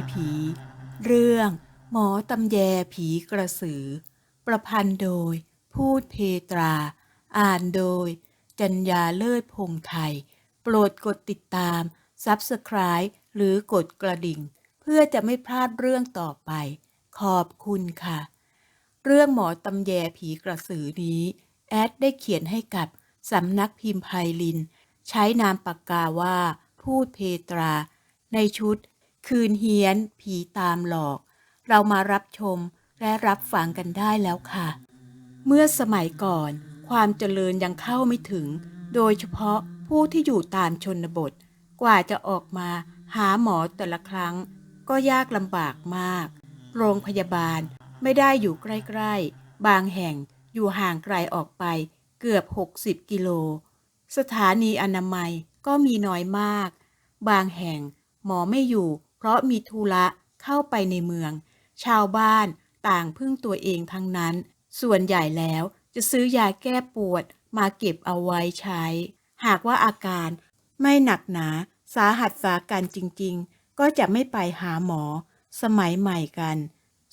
เรื่องผีผี เรื่อง หมอตำแยผีกระสือ ประพันธ์โดย พูดเพตรา อ่านโดย จัญญาเลิศพงไทย โปรดกดติดตาม Subscribe หรือกดกระดิ่ง เพื่อจะไม่พลาดเรื่องต่อไป ขอบคุณค่ะ เรื่องหมอตำแยผีกระสือนี้ แอดได้เขียนให้กับสำนักพิมพ์ไพลิน ใช้นามปากกาว่า พูดเพตรา ในชุด คืนเฮียน ผีตามหลอก เรามารับชมและรับฟังกันได้แล้วค่ะ เมื่อสมัยก่อน ความเจริญยังเข้าไม่ถึง โดยเฉพาะผู้ที่อยู่ตามชนบท กว่าจะออกมาหาหมอแต่ละครั้ง ก็ยากลำบากมาก โรงพยาบาลไม่ได้อยู่ใกล้ ๆ บางแห่งอยู่ห่างไกลออกไปเกือบ 60 กิโล สถานีอนามัยก็มีน้อยมาก บางแห่งหมอไม่อยู่ เพราะมีธุระเข้าไปในเมือง ชาวบ้านต่างพึ่งตัวเองทั้งนั้น ส่วนใหญ่แล้วจะซื้อยาแก้ปวดมาเก็บเอาไว้ใช้ หากว่าอาการไม่หนักหนาสาหัสสาการจริงๆ ก็จะไม่ไปหาหมอ สมัยใหม่กัน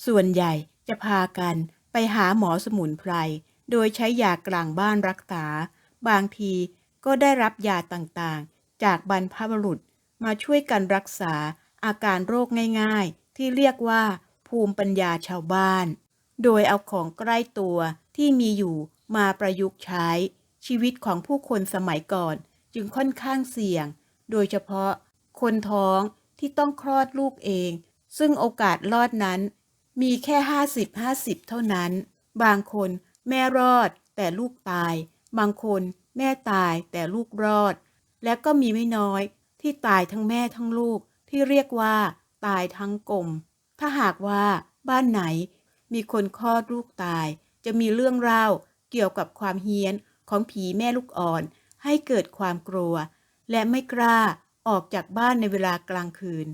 ส่วนใหญ่จะพากันไปหาหมอสมุนไพร โดยใช้ยากลางบ้านรักษา บางทีก็ได้รับยาต่างๆ จากบรรพบุรุษมาช่วยกันรักษา อาการโรคง่ายๆ ที่เรียกว่า ภูมิปัญญาชาวบ้าน โดยเอาของใกล้ตัวที่มีอยู่มาประยุกต์ใช้ ชีวิตของผู้คนสมัยก่อนจึงค่อนข้างเสี่ยง โดยเฉพาะคนท้องที่ต้องคลอดลูกเอง ซึ่งโอกาสรอดนั้น มีแค่ 50-50 เท่านั้น บางคนแม่รอดแต่ลูกตาย บางคนแม่ตายแต่ลูกรอด และก็มีไม่น้อยที่ตายทั้งแม่ทั้งลูก ที่เรียกว่า ตายทั้งกลม ถ้าหากว่าบ้านไหนมีคนคลอดลูกตาย จะมีเรื่องเล่าเกี่ยวกับความเฮี้ยนของผีแม่ลูกอ่อน ให้เกิดความกลัว และไม่กล้าออกจากบ้านในเวลากลางคืน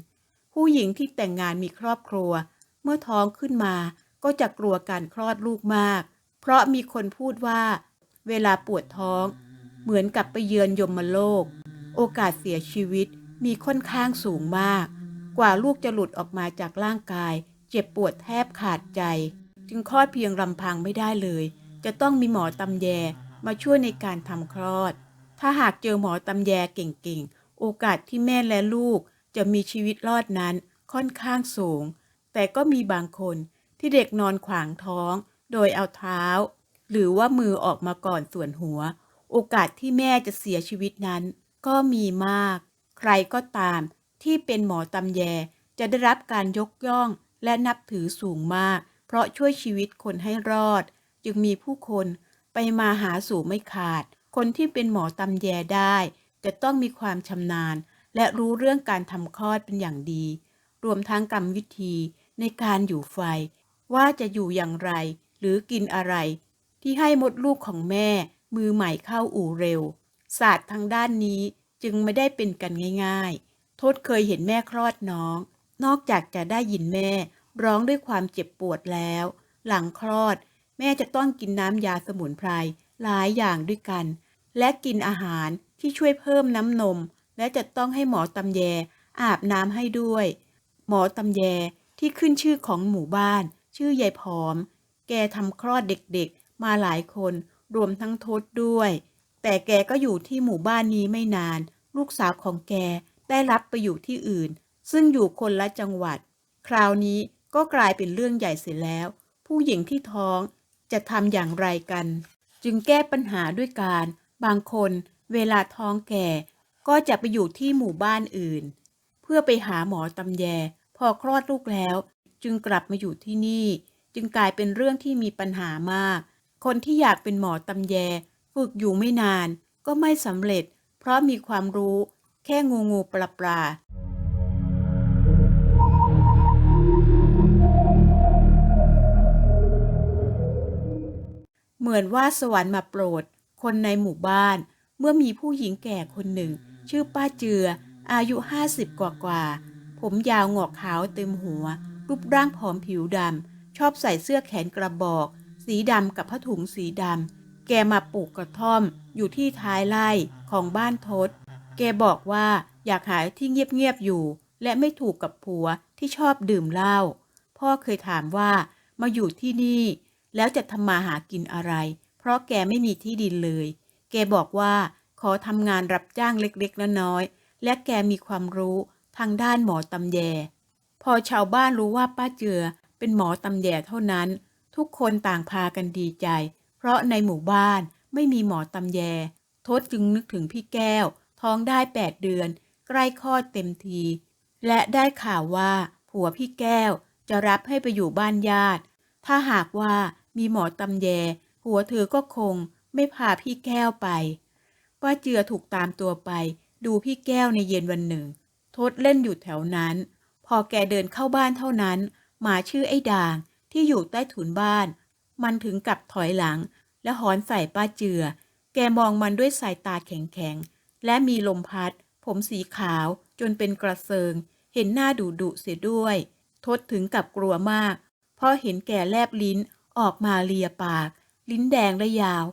ผู้หญิงที่แต่งงานมีครอบครัว เมื่อท้องขึ้นมาก็จะกลัวการคลอดลูกมาก เพราะมีคนพูดว่า เวลาปวดท้อง เหมือนกับไปเยือนยมโลก โอกาสเสียชีวิต มีค่อนข้างสูงมาก กว่าลูกจะหลุดออกมาจากร่างกาย เจ็บปวดแทบขาดใจ จึงคลอดเพียงลำพังไม่ได้เลย จะต้องมีหมอตำแยมาช่วยในการทำคลอด ถ้าหากเจอหมอตำแยเก่งๆ โอกาสที่แม่และลูกจะมีชีวิตรอดนั้นค่อนข้างสูง แต่ก็มีบางคนที่เด็กนอนขวางท้อง โดยเอาเท้า หรือว่ามือออกมาก่อนส่วนหัว โอกาสที่แม่จะเสียชีวิตนั้น ก็มีมาก รก็ตาม ที่เป็นหมอตำแย จะได้รับการยกย่องและนับถือสูงมาก เพราะช่วยชีวิตคนให้รอด จึงมีผู้คนไปมาหาสู่ไม่ขาด คนที่เป็นหมอตำแยได้ จะต้องมีความชำนาญ และรู้เรื่องการทำคลอดเป็นอย่างดี รวมทั้งกรรมวิธีในการอยู่ไฟ ว่าจะอยู่อย่างไร หรือกินอะไร ที่ให้มดลูกของแม่ มือใหม่เข้าอู่เร็ว ศาสตร์ทางด้านนี้ จึงไม่ได้เป็นกันง่าย ๆ โทษเคยเห็นแม่คลอดน้อง นอกจากจะได้ยินแม่ ร้องด้วยความเจ็บปวดแล้ว หลังคลอด แม่จะต้องกินน้ำยาสมุนไพรหลายอย่างด้วยกัน และกินอาหารที่ช่วยเพิ่มน้ำนม และจะต้องให้หมอตำแยอาบน้ำให้ด้วย หมอตำแยที่ขึ้นชื่อของหมู่บ้าน ชื่อยายผอม แกทำคลอดเด็กๆ มาหลายคนรวมทั้งทศด้วย แต่แกก็อยู่ที่หมู่บ้านนี้ไม่นาน ลูกสาวของแกได้รับไปอยู่ที่อื่น ซึ่งอยู่คนละจังหวัด คราวนี้ก็กลายเป็นเรื่องใหญ่เสียแล้ว ผู้หญิงที่ท้องจะทำอย่างไรกัน จึงแก้ปัญหาด้วยการ บางคนเวลาท้องแก่ ก็จะไปอยู่ที่หมู่บ้านอื่น เพื่อไปหาหมอตำแย พอคลอดลูกแล้ว จึงกลับมาอยู่ที่นี่ จึงกลายเป็นเรื่องที่มีปัญหามาก คนที่อยากเป็นหมอตำแย ฝึกอยู่ไม่นาน ก็ไม่สำเร็จ เพราะมีความรู้แค่งูงูปลาปลาเหมือนว่าสวรรค์มาโปรด คนในหมู่บ้าน เมื่อมีผู้หญิงแก่คนหนึ่ง ชื่อป้าเจือ อายุห้าสิบกว่ากว่า ผมยาวงอกขาวเต็มหัว รูปร่างผอมผิวดำ ชอบใส่เสื้อแขนกระบอก สีดำกับผ้าถุงสีดำ แกมาปลูกกระท่อม อยู่ที่ท้ายไร่ของบ้านทศ แกบอกว่าอยากหาที่เงียบๆอยู่ และไม่ถูกกับผัวที่ชอบดื่มเหล้า พ่อเคยถามว่ามาอยู่ที่นี่ แล้วจะทำมาหากินอะไร เพราะแกไม่มีที่ดินเลย แกบอกว่าขอทำงานรับจ้างเล็กๆน้อยๆ และแกมีความรู้ทางด้านหมอตำแย พอชาวบ้านรู้ว่าป้าเจือเป็นหมอตำแยเท่านั้น ทุกคนต่างพากันดีใจ เพราะในหมู่บ้าน ไม่มีหมอตำแย ทศจึงนึกถึงพี่แก้ว ท้องได้แปดเดือน ใกล้คลอดเต็มที และได้ข่าวว่า ผัวพี่แก้วจะรับให้ไปอยู่บ้านญาติ ถ้าหากว่ามีหมอตำแยผัวเธอก็คงไม่พาพี่แก้วไป ป้าเจือถูกตามตัวไป ดูพี่แก้วในเย็นวันหนึ่ง ทศเล่นอยู่แถวนั้น พอแกเดินเข้าบ้านเท่านั้น หมาชื่อไอ้ด่างที่อยู่ใต้ถุนบ้าน มันถึงกับถอยหลัง และหอนใส่ป้าเจือ แกมองมันด้วยสายตาแข็งๆ และมีลมพัด ผมสีขาวจนเป็นกระเซิง เห็นหน้าดุดุเสียด้วยทศถึงกับกลัวมากเพราะเห็นแกแลบลิ้นออกมาเลียปาก ลิ้นแดงและยาว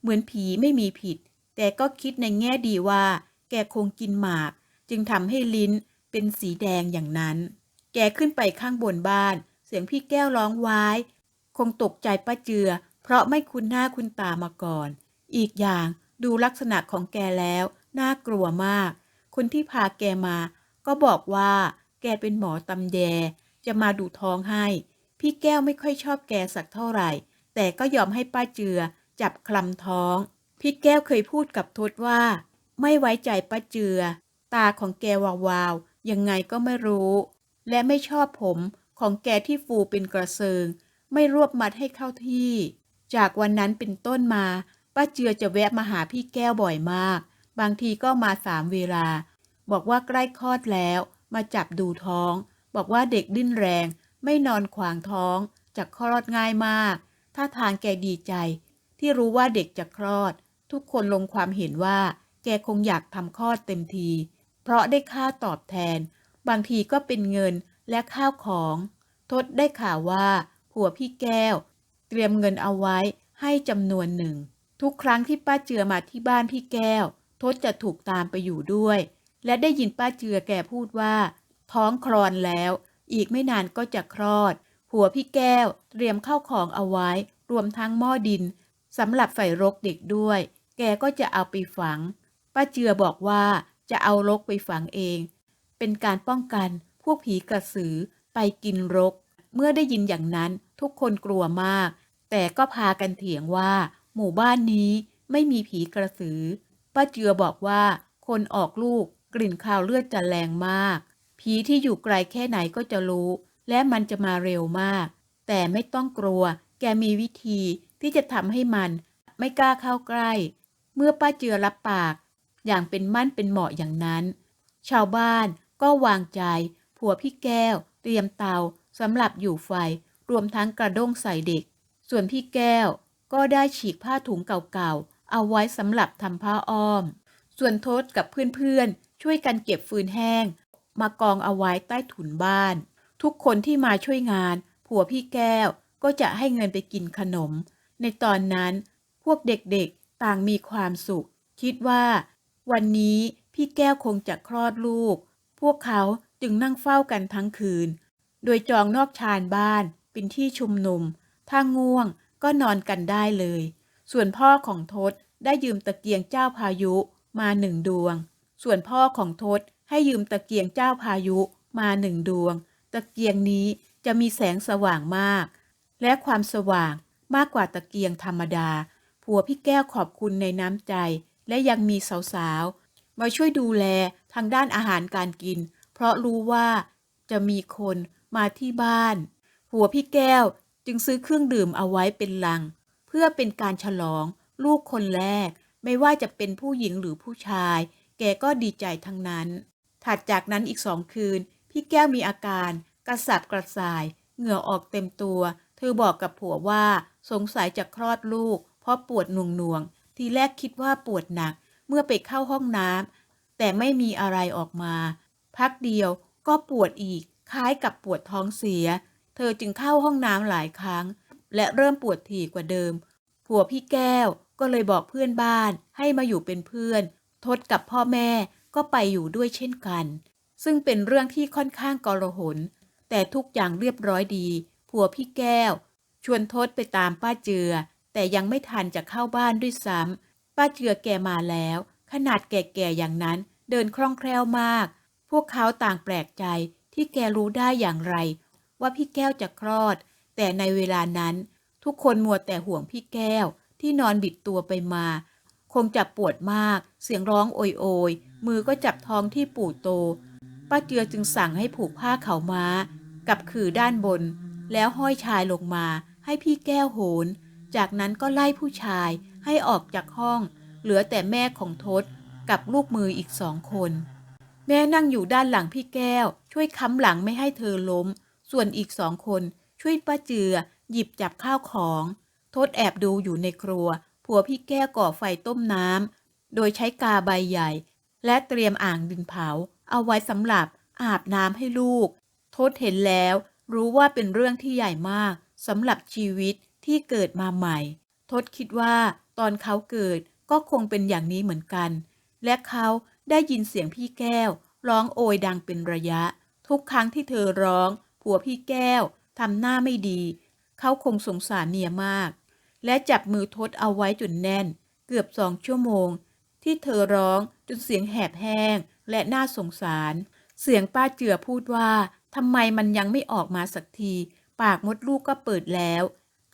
เหมือนผีไม่มีผิด แต่ก็คิดในแง่ดีว่า แกคงกินหมาก จึงทำให้ลิ้นเป็นสีแดงอย่างนั้น แกขึ้นไปข้างบนบ้าน เสียงพี่แก้วร้องว้าย คงตกใจป้าเจือ เพราะไม่คุ้นหน้าคุ้นตามาก่อน อีกอย่างดูลักษณะของแกแล้ว น่ากลัวมาก คนที่พาแกมา ก็บอกว่า แกเป็นหมอตำแย จะมาดูท้องให้ พี่แก้วไม่ค่อยชอบแกสักเท่าไหร่ แต่ก็ยอมให้ป้าเจือ จับคลำท้อง พี่แก้วเคยพูดกับทศว่า ไม่ไว้ใจป้าเจือ ตาของแกวาวๆยังไงก็ไม่รู้ และไม่ชอบผมของแกที่ฟูเป็นกระเซิง ไม่รวบมัดให้เข้าที่ จากวันนั้นเป็นต้นมา ป้าเจือจะแวะมาหาพี่แก้วบ่อยมาก บางทีก็มาสามเวลา บอกว่าใกล้คลอดแล้ว มาจับดูท้อง บอกว่าเด็กดิ้นแรง ไม่นอนขวางท้องจะคลอดง่ายมาก ถ้าทางแกดีใจ ที่รู้ว่าเด็กจะคลอด ทุกคนลงความเห็นว่า แกคงอยากทำคลอดเต็มที เพราะได้ค่าตอบแทน บางทีก็เป็นเงินและข้าวของทศได้ข่าวว่าผัวพี่แก้ว เตรียมเงินเอาไว้ให้จำนวนหนึ่ง ทุกครั้งที่ป้าเจือมาที่บ้านพี่แก้ว ทศจะถูกตามไปอยู่ด้วย และได้ยินป้าเจือแกพูดว่า ท้องคลอนแล้ว อีกไม่นานก็จะคลอดผัวพี่แก้ว เตรียมเข้าของเอาไว้ รวมทั้งหม้อดินสำหรับใส่รกเด็กด้วย แกก็จะเอาไปฝัง ป้าเจือบอกว่าจะเอารกไปฝังเอง เป็นการป้องกันพวกผีกระสือไปกินรก เมื่อได้ยินอย่างนั้นทุกคนกลัวมาก แต่ก็พากันเถียงว่า หมู่บ้านนี้ไม่มีผีกระสือ ป้าเจือบอกว่า คนออกลูกกลิ่นคาวเลือดจะแรงมาก ผีที่อยู่ไกลแค่ไหนก็จะรู้ และมันจะมาเร็วมาก แต่ไม่ต้องกลัว แกมีวิธีที่จะทำให้มัน ไม่กล้าเข้าใกล้ เมื่อป้าเจือรับปาก อย่างเป็นมั่นเป็นเหมาะอย่างนั้น ชาวบ้านก็วางใจ ผัวพี่แก้ว เตรียมเตา สำหรับอยู่ไฟรวมทั้งกระด้งใส่เด็ก ส่วนพี่แก้วก็ได้ฉีกผ้าถุงเก่าๆ เอาไว้สำหรับทำผ้าอ้อม ส่วนทศกับเพื่อนๆ ช่วยกันเก็บฟืนแห้ง มากองเอาไว้ใต้ถุนบ้าน ทุกคนที่มาช่วยงาน ผัวพี่แก้วก็จะให้เงินไปกินขนม ในตอนนั้นพวกเด็กๆต่างมีความสุข คิดว่า วันนี้พี่แก้วคงจะคลอดลูก พวกเขาจึงนั่งเฝ้ากันทั้งคืน โดยจองนอกชานบ้านเป็นที่ชุมนุม ถ้าง่วงก็นอนกันได้เลย ส่วนพ่อของทศได้ยืมตะเกียงเจ้าพายุมาหนึ่งดวง ส่วนพ่อของทศให้ยืมตะเกียงเจ้าพายุมาหนึ่งดวง ตะเกียงนี้จะมีแสงสว่างมาก และความสว่างมากกว่าตะเกียงธรรมดา ผัวพี่แก้วขอบคุณในน้ำใจ และยังมีสาวๆ มาช่วยดูแลทางด้านอาหารการกิน เพราะรู้ว่าจะมีคน มาที่บ้านผัวพี่แก้วจึงซื้อเครื่องดื่มเอาไว้เป็นลัง เพื่อเป็นการฉลองลูกคนแรก ไม่ว่าจะเป็นผู้หญิงหรือผู้ชาย แกก็ดีใจทั้งนั้น ถัดจากนั้นอีกสองคืน พี่แก้วมีอาการ กระสับกระส่าย เหงื่อออกเต็มตัว เธอบอกกับผัวว่าสงสัยจะคลอดลูก เพราะปวดหน่วงๆทีแรกคิดว่าปวดหนัก เมื่อไปเข้าห้องน้ำแต่ไม่มีอะไรออกมา พักเดียวก็ปวดอีก คล้ายกับปวดท้องเสีย เธอจึงเข้าห้องน้ำหลายครั้ง และเริ่มปวดถี่กว่าเดิม ผัวพี่แก้วก็เลยบอกเพื่อนบ้านให้มาอยู่เป็นเพื่อนทศกับพ่อแม่ก็ไปอยู่ด้วยเช่นกัน ซึ่งเป็นเรื่องที่ค่อนข้างกลหน แต่ทุกอย่างเรียบร้อยดี ผัวพี่แก้ว ชวนทศไปตามป้าเจือ แต่ยังไม่ทันจะเข้าบ้านด้วยซ้ำป้าเจือแกมาแล้ว ขนาดแก่ๆอย่างนั้น เดินคล่องแคล่วมาก พวกเขาต่างแปลกใจ ที่แกรู้ได้อย่างไร ว่าพี่แก้วจะคลอด แต่ในเวลานั้น ทุกคนมัวแต่ห่วงพี่แก้วที่นอนบิดตัวไปมา คงจะปวดมาก เสียงร้องโอยโอยมือก็จับท้องที่ปู่โต ป้าเจือจึงสั่งให้ผูกผ้าเขาม้า กับขื่อด้านบน แล้วห้อยชายลงมา ให้พี่แก้วโหน จากนั้นก็ไล่ผู้ชายให้ออกจากห้อง เหลือแต่แม่ของทศกับลูกมืออีกสองคน แม่นั่งอยู่ด้านหลังพี่แก้ว ช่วยค้ำหลังไม่ให้เธอล้ม ส่วนอีกสองคนช่วยป้าเจือ หยิบจับข้าวของทศแอบดูอยู่ในครัว ผัวพี่แก้วก่อไฟต้มน้ำโดยใช้กาใบใหญ่ และเตรียมอ่างดินเผา เอาไว้สำหรับอาบน้ำให้ลูกทศเห็นแล้ว รู้ว่าเป็นเรื่องที่ใหญ่มากสำหรับชีวิตที่เกิดมาใหม่ทศคิดว่าตอนเขาเกิดก็คงเป็นอย่างนี้เหมือนกัน และเขา ได้ยินเสียงพี่แก้ว ร้องโอยดังเป็นระยะ ทุกครั้งที่เธอร้อง ผัวพี่แก้วทำหน้าไม่ดี เขาคงสงสารเมียมาก และจับมือทศเอาไว้จนแน่น เกือบสองชั่วโมง ที่เธอร้องจนเสียงแหบแห้งและน่าสงสาร เสียงป้าเจือพูดว่าทำไมมันยังไม่ออกมาสักที ปากมดลูกก็เปิดแล้ว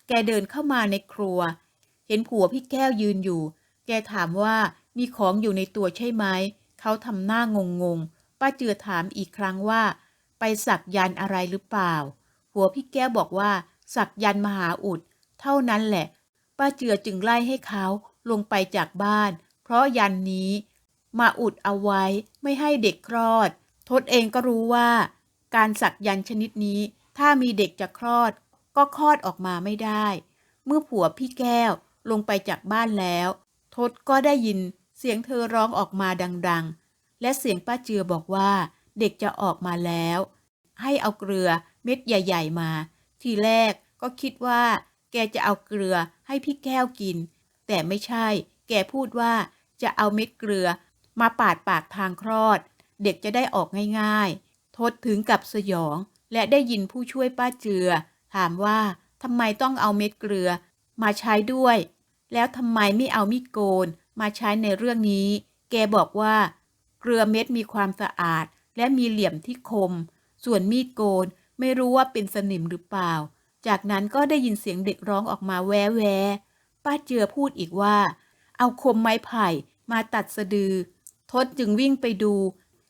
แกเดินเข้ามาในครัว เห็นผัวพี่แก้วยืนอยู่ แกถามว่ามีของอยู่ในตัวใช่ไหม เขาทำหน้างงงๆป้าเจือถามอีกครั้งว่า ไปสักยันอะไรหรือเปล่าผัวพี่แก้วบอกว่า สักยันมหาอุด เท่านั้นแหละ ป้าเจือจึงไล่ให้เขาลงไปจากบ้าน เพราะยันนี้ มาอุดเอาไว้ไม่ให้เด็กคลอด ทศเองก็รู้ว่า การสักยันชนิดนี้ ถ้ามีเด็กจะคลอด ก็คลอดออกมาไม่ได้ เมื่อผัวพี่แก้วลงไปจากบ้านแล้ว ทศก็ได้ยิน เสียงเธอร้องออกมาดังๆ และเสียงป้าเจือบอกว่า เด็กจะออกมาแล้ว ให้เอาเกลือเม็ดใหญ่ ๆมา ทีแรกก็คิดว่า แกจะเอาเกลือให้พี่แก้วกิน แต่ไม่ใช่ แกพูดว่าจะเอาเม็ดเกลือมาปาดปากทางคลอด เด็กจะได้ออกง่ายๆทศถึงกับสยอง และได้ยินผู้ช่วยป้าเจือ ถามว่าทำไมต้องเอาเม็ดเกลือมาใช้ด้วย แล้วทำไมไม่เอามีดโกน มาใช้ในเรื่องนี้ แกบอกว่า เกลือเม็ดมีความสะอาด และมีเหลี่ยมที่คม ส่วนมีดโกนไม่รู้ว่าเป็นสนิมหรือเปล่า จากนั้นก็ได้ยินเสียงเด็กร้องออกมาแวแวป้าเจือพูดอีกว่า เอาคมไม้ไผ่มาตัดสะดือ ทศจึงวิ่งไปดู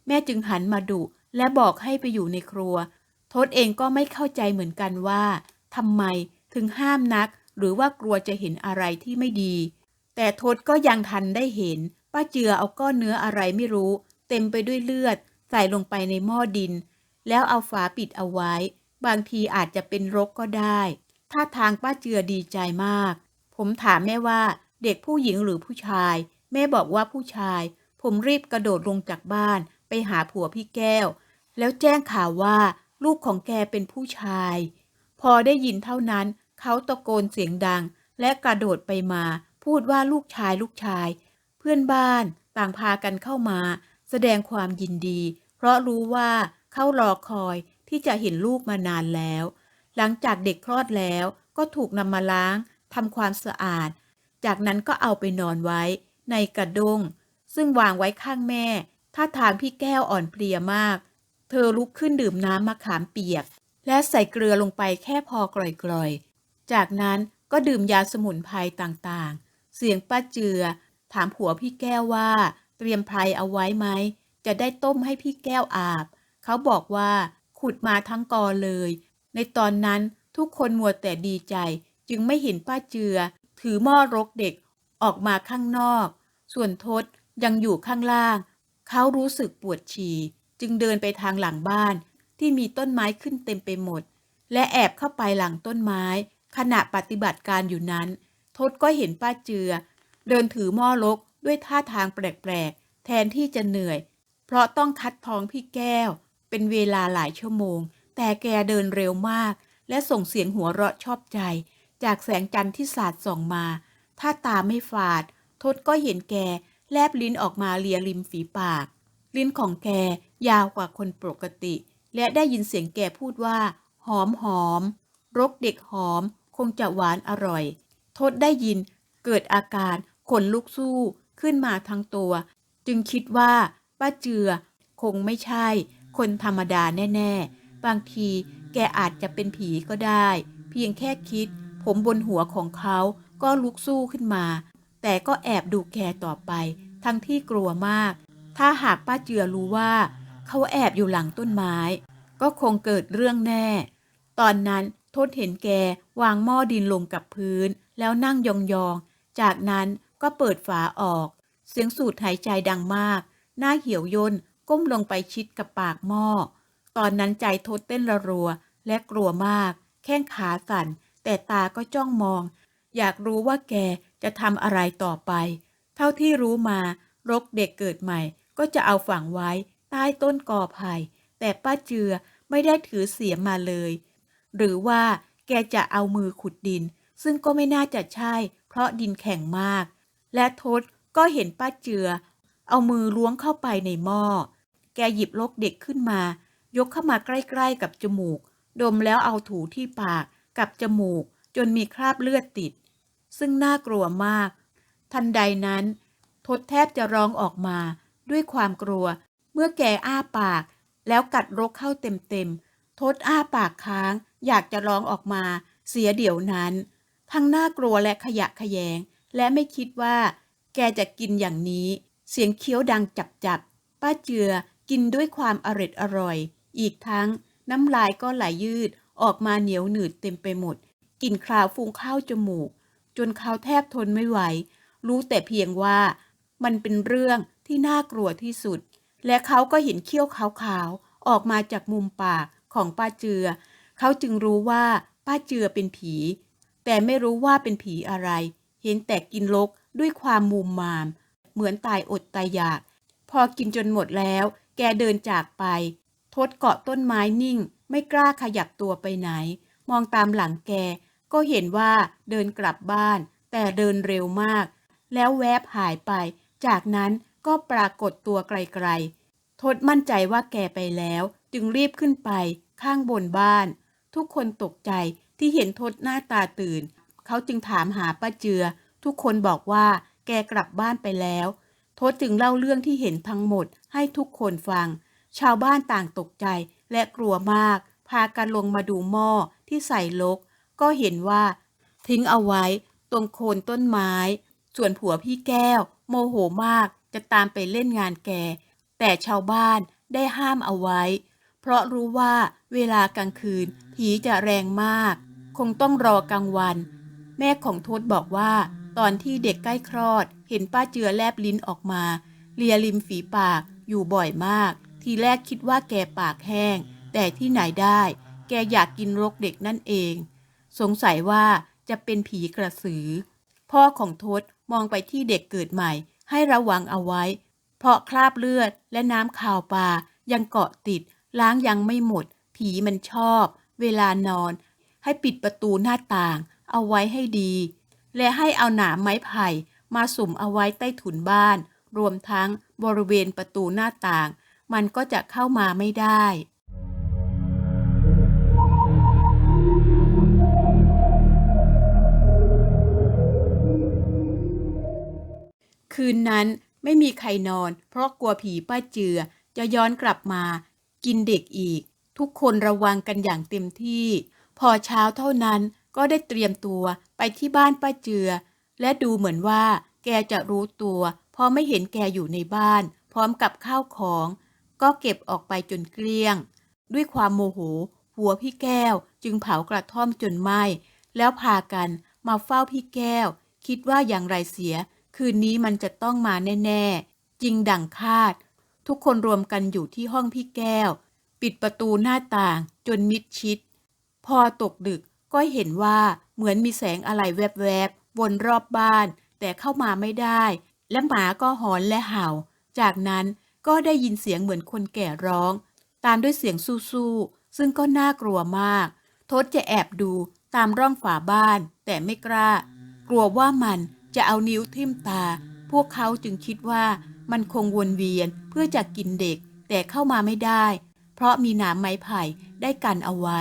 แม่จึงหันมาดุและบอกให้ไปอยู่ในครัว ทศเองก็ไม่เข้าใจเหมือนกันว่าทำไมถึงห้ามนัก หรือว่ากลัวจะเห็นอะไรที่ไม่ดี แต่ทศก็ยังทันได้เห็น ป้าเจือเอาก้อนเนื้ออะไรไม่รู้ เต็มไปด้วยเลือด ใส่ลงไปในหม้อดิน แล้วเอาฝาปิดเอาไว้ บางทีอาจจะเป็นรกก็ได้ท่าทางป้าเจือดีใจมาก ผมถามแม่ว่าเด็กผู้หญิงหรือผู้ชาย แม่บอกว่าผู้ชาย ผมรีบกระโดดลงจากบ้าน ไปหาผัวพี่แก้ว แล้วแจ้งข่าวว่า ลูกของแกเป็นผู้ชาย พอได้ยินเท่านั้น เขาตะโกนเสียงดัง และกระโดดไปมา พูดว่าลูกชายลูกชาย เพื่อนบ้านต่างพากันเข้ามา แสดงความยินดี เพราะรู้ว่าเขารอคอยที่จะเห็นลูกมานานแล้ว หลังจากเด็กคลอดแล้วก็ถูกนำมาล้างทำความสะอาด จากนั้นก็เอาไปนอนไว้ ในกระด้งซึ่งวางไว้ข้างแม่ท่าทางพี่แก้วอ่อนเพลียมาก เธอลุกขึ้นดื่มน้ำมะขามเปียก และใส่เกลือลงไปแค่พอกร่อยๆ จากนั้นก็ดื่มยาสมุนไพรต่างๆ สียงป้าเจือ ถามผัวพี่แก้วว่า เตรียมไพรเอาไว้ไหม จะได้ต้มให้พี่แก้วอาบ เขาบอกว่าขุดมาทั้งกอเลย ในตอนนั้นทุกคนมัวแต่ดีใจ จึงไม่เห็นป้าเจือ ถือหม้อรกเด็กออกมาข้างนอก ส่วนทศยังอยู่ข้างล่าง เขารู้สึกปวดฉี่ จึงเดินไปทางหลังบ้านที่มีต้นไม้ขึ้นเต็มไปหมด และแอบเข้าไปหลังต้นไม้ ขณะปฏิบัติการอยู่นั้น ทศก็เห็นป้าเจือ เดินถือหม้อรกด้วยท่าทางแปลกๆ แทนที่จะเหนื่อย เพราะต้องคัดท้องพี่แก้ว เป็นเวลาหลายชั่วโมง แต่แกเดินเร็วมาก และส่งเสียงหัวเราะชอบใจ จากแสงจันทร์ที่สาดส่องมา ถ้าตาไม่ฝาด ทศก็เห็นแกแลบลิ้นออกมาเลียริมฝีปาก ลิ้นของแกยาวกว่าคนปกติ และได้ยินเสียงแกพูดว่า หอมหอมรกเด็กหอม คงจะหวานอร่อย ทศได้ยิน เกิดอาการขนลุกสู้ขึ้นมาทั้งตัว จึงคิดว่าป้าเจือคงไม่ใช่ คนธรรมดาแน่ ๆ บางทีแกอาจจะเป็นผีก็ได้ เพียงแค่คิด ผมบนหัวของเขาก็ลุกสู้ขึ้นมา แต่ก็แอบดูแกต่อไป ทั้งที่กลัวมาก ถ้าหากป้าเจือรู้ว่า เขาแอบอยู่หลังต้นไม้ ก็คงเกิดเรื่องแน่ ตอนนั้นทศเห็นแก วางหม้อดินลงกับพื้น แล้วนั่งยองๆ จากนั้นก็เปิดฝาออก เสียงสูดหายใจดังมาก หน้าเหี่ยวย่นก้มลงไปชิดกับปากหม้อ ตอนนั้นใจทศเต้นระรัวและกลัวมาก แข้งขาสั่น แต่ตาก็จ้องมอง อยากรู้ว่าแกจะทำอะไรต่อไป เท่าที่รู้มารกเด็กเกิดใหม่ ก็จะเอาฝังไว้ ใต้ต้นกอไผ่แต่ป้าเจือไม่ได้ถือเสียมมาเลย หรือว่า แกจะเอามือขุดดิน ซึ่งก็ไม่น่าจะใช่ เพราะดินแข็งมาก และทศก็เห็นป้าเจือ เอามือล้วงเข้าไปในหม้อ แกหยิบลกเด็กขึ้นมา ยกเข้ามาใกล้ๆกับจมูก ดมแล้วเอาถูที่ปากกับจมูก จนมีคราบเลือดติด ซึ่งน่ากลัวมาก ทันใดนั้นทศแทบจะร้องออกมาด้วยความกลัว เมื่อแกอ้าปาก แล้วกัดรกเข้าเต็มๆ ทศอ้าปากค้าง อยากจะร้องออกมา เสียเดี๋ยวนั้น ทั้งน่ากลัวและขยะแขยง และไม่คิดว่า แกจะกินอย่างนี้ เสียงเคี้ยวดังจับๆป้าเจือกินด้วยความอร็ดอร่อย อีกทั้งน้ำลายก็ไหลยืดออกมาเหนียวหนืดเต็มไปหมดกลิ่นคราวฟุ้งเข้าจมูก จนเขาแทบทนไม่ไหว รู้แต่เพียงว่ามันเป็นเรื่องที่น่ากลัวที่สุด และเขาก็เห็นเขี้ยวขาวๆออกมาจากมุมปาก ของป้าเจือ เขาจึงรู้ว่าป้าเจือเป็นผี แต่ไม่รู้ว่าเป็นผีอะไร เห็นแต่กินลกด้วยความมุมมาม เหมือนตายอดตายอยาก พอกินจนหมดแล้ว แกเดินจากไป ทดเกาะต้นไม้นิ่ง ไม่กล้าขยับตัวไปไหน มองตามหลังแก ก็เห็นว่าเดินกลับบ้าน แต่เดินเร็วมาก แล้วแวบหายไป จากนั้นก็ปรากฏตัวไกลๆ ทดมั่นใจว่าแกไปแล้ว จึงรีบขึ้นไป ข้างบนบ้าน ทุกคนตกใจที่เห็นทดหน้าตาตื่น เขาจึงถามหาป้าเจือ ทุกคนบอกว่าแกกลับบ้านไปแล้ว ทศจึงเล่าเรื่องที่เห็นทั้งหมดให้ทุกคนฟัง ชาวบ้านต่างตกใจและกลัวมาก พากันลงมาดูหม้อที่ใส่ลก ก็เห็นว่า ทิ้งเอาไว้ ตรงโคนต้นไม้ ส่วนผัวพี่แก้ว โมโหมากจะตามไปเล่นงานแก แต่ชาวบ้านได้ห้ามเอาไว้ เพราะรู้ว่าเวลากลางคืน ผีจะแรงมาก คงต้องรอกลางวัน แม่ของทศบอกว่า ตอนที่เด็กใกล้คลอด เห็นป้าเจือแลบลิ้นออกมา เลียริมฝีปากอยู่บ่อยมาก ทีแรกคิดว่าแกปากแห้ง แต่ที่ไหนได้ แกอยากกินรกเด็กนั่นเอง สงสัยว่าจะเป็นผีกระสือ พ่อของทศมองไปที่เด็กเกิดใหม่ ให้ระวังเอาไว้ เพราะคราบเลือดและน้ำข่าวปลายังเกาะติด ล้างยังไม่หมด ผีมันชอบ เวลานอน ให้ปิดประตูหน้าต่าง เอาไว้ให้ดี และให้เอาหนามไม้ไผ่มาสุ่มเอาไว้ใต้ถุนบ้าน รวมทั้งบริเวณประตูหน้าต่าง มันก็จะเข้ามาไม่ได้คืนนั้นไม่มีใครนอน เพราะกลัวผีป้าเจือจะย้อนกลับมา กินเด็กอีก ทุกคนระวังกันอย่างเต็มที่ พอเช้าเท่านั้นก็ได้เตรียมตัวไปที่บ้านป้าเจือ และดูเหมือนว่า แกจะรู้ตัวพราะไม่เห็นแกอยู่ในบ้าน พร้อมกับข้าวของ ก็เก็บออกไปจนเกลี้ยง ด้วยความโมโหหัวพี่แก้วจึงเผากระท่อมจนไหม้แล้วพากันมาเฝ้าพี่แก้ว คิดว่าอย่างไรเสีย คืนนี้มันจะต้องมาแน่ ๆ จริงดังคาด ทุกคนรวมกันอยู่ที่ห้องพี่แก้ว ปิดประตูหน้าต่างจนมิดชิด พอตกดึกก็เห็นว่าเหมือนมีแสงอะไรแวบๆวนรอบบ้าน แต่เข้ามาไม่ได้ และหมาก็หอนและเห่า จากนั้นก็ได้ยินเสียงเหมือนคนแก่ร้อง ตามด้วยเสียงสู้ๆซึ่งก็น่ากลัวมาก ทศจะแอบดูตามร่องฝาบ้าน แต่ไม่กล้า กลัวว่ามันจะเอานิ้วทิ่มตา พวกเขาจึงคิดว่า มันคงวนเวียนเพื่อจะกินเด็ก แต่เข้ามาไม่ได้ เพราะมีหนามไม้ไผ่ได้กันเอาไว้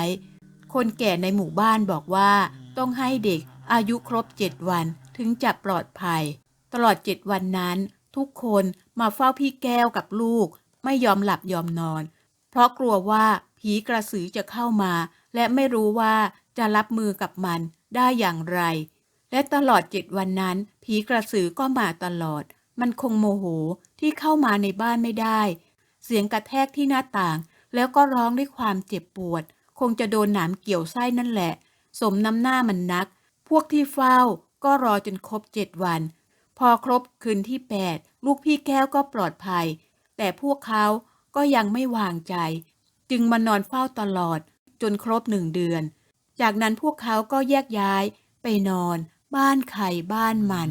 คนแก่ในหมู่บ้านบอกว่า ต้องให้เด็กอายุครบเจ็ดวันถึงจะปลอดภัย ตลอดเจ็ดวันนั้น ทุกคนมาเฝ้าพี่แก้วกับลูก ไม่ยอมหลับยอมนอน เพราะกลัวว่าผีกระสือจะเข้ามา และไม่รู้ว่าจะรับมือกับมันได้อย่างไร และตลอดเจ็ดวันนั้น ผีกระสือก็มาตลอด มันคงโมโหที่เข้ามาในบ้านไม่ได้ เสียงกระแทกที่หน้าต่าง แล้วก็ร้องด้วยความเจ็บปวด คงจะโดนหนามเกี่ยวไส้นั่นแหละ สมน้ำหน้ามันนัก พวกที่เฝ้าก็รอจนครบเจ็ดวัน พอครบคืนที่แปดลูกพี่แก้วก็ปลอดภัย แต่พวกเขาก็ยังไม่วางใจ จึงมานอนเฝ้าตลอด จนครบหนึ่งเดือน จากนั้นพวกเขาก็แยกย้ายไปนอน บ้านใครบ้านมัน